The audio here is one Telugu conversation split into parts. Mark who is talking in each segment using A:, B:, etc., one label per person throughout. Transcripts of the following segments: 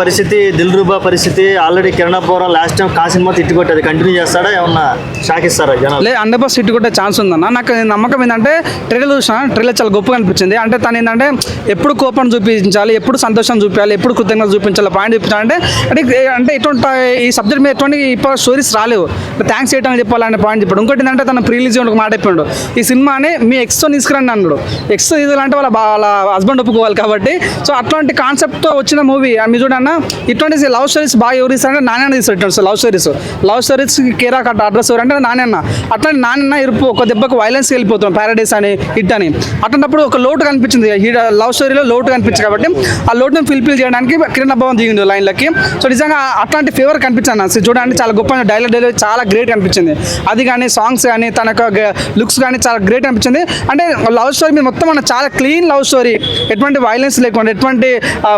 A: పరిస్థితి దిల్ రూబా పరిస్థితి ఆల్రెడీ కిరణ్ పోరా లాస్ట్ టైం కా సినిమా తిట్టుకొట్టేది. కంటిన్యూ చేస్తాడా ఏమన్నా షాక్ ఇస్తారా జనాలు?
B: లే హండ్రెడ్ పర్సెంట్ తిట్టుకొట్టే ఛాన్స్ ఉందన్న. నాకు నమ్మకం ఏంటంటే ట్రైలర్ చూసిన ట్రైలర్ చాలా గొప్పగా అనిపించింది. అంటే తను ఏంటంటే ఎప్పుడు కోపం చూపించాలి ఎప్పుడు సంతోషం చూపించాలి ఎప్పుడు కృతజ్ఞత చూపించాలి పాయింట్ చూపించాలి అంటే అంటే అంటే ఇటువంటి ఈ సబ్జెక్ట్ మీద ఎటువంటి ఇప్పుడు స్టోరీస్ రాలేవు. థ్యాంక్స్ చేయడానికి చెప్పాలనే పాయింట్ చెప్పాడు. ఇంకోటి ఏంటంటే తన ప్రీ రిలీజ్ ఒక మాట చెప్పాడు. ఈ సినిమాని మీ ఎక్స్తో తీసుకురండి అన్నాడు. ఎక్స్ తీయాలంటే వాళ్ళ వాళ్ళ హస్బెండ్ ఒప్పుకోవాలి కాబట్టి. సో అట్లాంటి కాన్సెప్ట్తో వచ్చిన మూవీ మీరు చూడన్న ఇటువంటి లవ్ స్టోరీస్ బాగా ఎవరు ఇస్తారంటే నాన్న తీస్తారు లవ్ స్టోరీస్. లవ్ స్టోరీస్ కేరా కట్ట అడ్రస్ ఎవరంటే అంటే నాన్న అట్లాంటి నాన్న ఇరుపు ఒక దెబ్బకు వైలెన్స్కి వెళ్ళిపోతాం ప్యారడైస్ అని హిట్ అని. అట్లాంటప్పుడు ఒక లోటు కనిపించింది. లవ్ స్టోరీలో లోటు కనిపించింది కాబట్టి ఆ లోటును ఫిల్ఫిల్ చేయడానికి కిరణ్ అభావం దిగిండు లైన్లకి. సో నిజంగా అట్లాంటి ఫేవర్ కనిపించాను నాకు చూడడానికి చాలా గొప్ప డైలాగ్ డైలాగ్ చాలా గ్రేట్ అనిపించింది అది కానీ సాంగ్స్ కానీ తన లుక్స్ కానీ చాలా గ్రేట్ అనిపించింది అంటే లవ్ స్టోరీ మీద మొత్తం మన చాలా క్లీన్ లవ్ స్టోరీ. ఎటువంటి వైలెన్స్ లేకుండా ఎటువంటి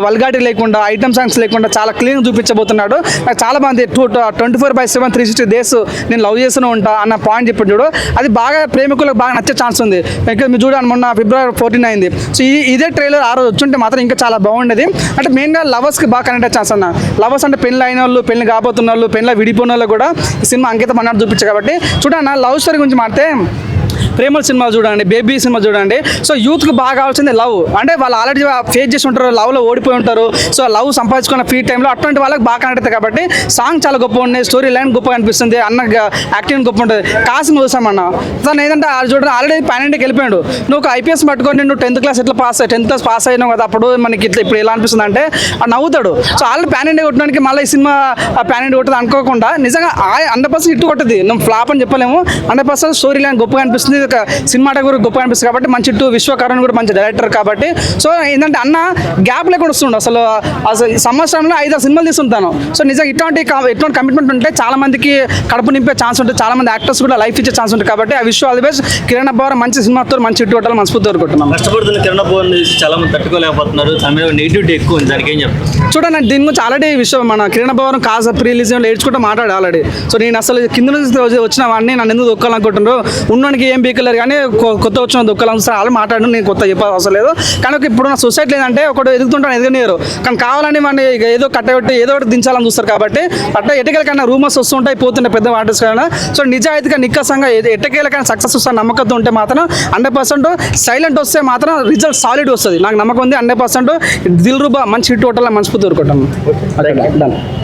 B: వల్గాటి లేకుండా ఐటమ్ సాంగ్స్ లేకుండా చాలా క్లీన్ చూపించబోతున్నాడు. నాకు చాలా మంది two twenty four by seven three sixty days నేను లవ్ చేస్తూనే ఉంటా అన్న పాయింట్ చెప్పాడు చూడు. అది బాగా ప్రేమికులకు బాగా నచ్చే ఛాన్స్ ఉంది. ఇంకా మీరు చూడండి మొన్న ఫిబ్రవరి ఫోర్టీన్ అయింది. సో ఈ ఇదే ట్రైలర్ ఆ రోజు వచ్చుంటే మాత్రం ఇంకా చాలా బాగుండేది. అంటే మెయిన్గా లవర్స్కి బాగా కనెక్ట్ ఛాన్స్ అన్న. లవర్స్ అంటే పెళ్ళి అయిన వాళ్ళు పెళ్ళి కాబోతున్న వాళ్ళు పెళ్ళి విడిపోయిన వాళ్ళు కూడా ఈ సినిమా అంకితం అన్నట్టు చూపించారు కాబట్టి చూడన్న లవ్ స్టోరీ గురించి మాట్లాడితే ప్రేమల సినిమా చూడండి బేబీ సినిమా చూడండి. సో యూత్కి బాగా కావాల్సింది లవ్. అంటే వాళ్ళు ఆల్రెడీ ఫేస్ చేసి ఉంటారు లవ్లో ఓడిపోయి ఉంటారు. సో లవ్ సంపాదించుకున్న ఫ్రీ టైంలో అటువంటి వాళ్ళకి బాగా కనబడుతుంది కాబట్టి సాంగ్ చాలా గొప్ప ఉన్నాయి స్టోరీ లైన్ గొప్పగా అనిపిస్తుంది. అన్న యాక్టింగ్ గొప్ప ఉంటుంది. కాసిన చూసామన్న. తను ఏంటంటే ఆ చూడండి ఆల్రెడీ పన్నెండుకి వెళ్ళిపోయాడు. నువ్వు ఒక ఐపీఎస్ పట్టుకొని నువ్వు టెన్త్ క్లాస్ ఎట్లా పాస్ టెన్త్ క్లాస్ పాస్ అయినావు కదా అప్పుడు మనకి ఇట్లా ఇప్పుడు ఎలా అనిపిస్తుంది అంటే ఆ నవ్వుతాడు. సో ఆల్రెడీ ప్యాన్ కొట్టడానికి మళ్ళీ ఈ సినిమా ప్యాన్ కొట్టదు అనుకోకుండా నిజంగా హండ్రెడ్ పర్సెంట్ ఇట్టు కొట్టది. నువ్వు ఫ్లాప్ అని చెప్పలేము. హండ్రెడ్ పర్సెంట్ స్టోరీ లైన్ గొప్పగా అనిపిస్తుంది. సినిమాటో కూడా గొప్పగా అనిపిస్తుంది కాబట్టి మంచి ఇటు విశ్వకరణ్ కూడా మంచి డైరెక్టర్ కాబట్టి. సో ఏంటంటే అన్న గ్యాప్ లేకుండా వస్తుండు. అసలు అసలు సంవత్సరంలో ఐదారు సినిమాలు తీస్తుంటాను సో నిజంగా ఇటువంటి ఇటువంటి కమిట్మెంట్ ఉంటే చాలా మందికి కడుపు నింపే ఛాన్స్ ఉంటుంది. చాలా మంది యాక్టర్స్ కూడా లైఫ్ ఇచ్చే ఛాన్స్ ఉంటుంది కాబట్టి ఆ విషయం all the best Kiran Abbavaram మంచి సినిమాతో మంచి ఇటు కొట్టాలి మనస్ఫూర్తి కోరుకుంటున్నాం.
A: కష్టపడుతున్న కిరణ్ చూసి చాలా మంది తట్టుకోలేకపోతున్నారు. నెగిటివిటీ ఎక్కువ ఉంది. దానికి ఏం చెప్తారు?
B: చూడండి దీని గురించి ఆల్రెడీ విషయం మన కిరణ్ భవన్ కాస ప్రీ రిలీజ్ ఏడ్చుకుంటూ మాట్లాడు ఆల్రెడీ సో నేను అసలు కింద నుంచి వచ్చి- వచ్చిన వాడిని నన్ను ఎందుకు దొక్కాలనుకుంటున్నారు ఉన్నోనికి ఏం బీకలేరు కానీ కొత్త వచ్చిన దొక్కాలని వాళ్ళు మాట్లాడు నేను కొత్త చెప్పాల్సిన అవసరం లేదు. కానీ ఒక ఇప్పుడు నా సొసైటీ లేదంటే ఒకటి ఎదుగుతుంటాను ఎదగనియరు. కానీ కావాలని మన ఏదో కట్టబెట్టి ఏదో ఒకటి దించాలని చూస్తారు కాబట్టి అట్లా ఎటకేల కన్నా రూమర్స్ వస్తుంటాయి పోతుంటాయి పెద్ద ఆర్టిస్ట్ కన్నా. సో నిజాయితీగా నిక్కసంగా ఎట్టకేల కానీ సక్సెస్ వస్తా నమ్మకంతో ఉంటే మాత్రం హండ్రెడ్ పర్సెంట్ సైలెంట్ వస్తే మాత్రం రిజల్ట్ సాలిడ్ వస్తుంది. నాకు నమ్మకం ఉంది హండ్రెడ్ పర్సెంట్ దిల్ రూబా మంచి హిట్ హోటల్ మనస్ఫూర్తి కోరుకుంటాను డన్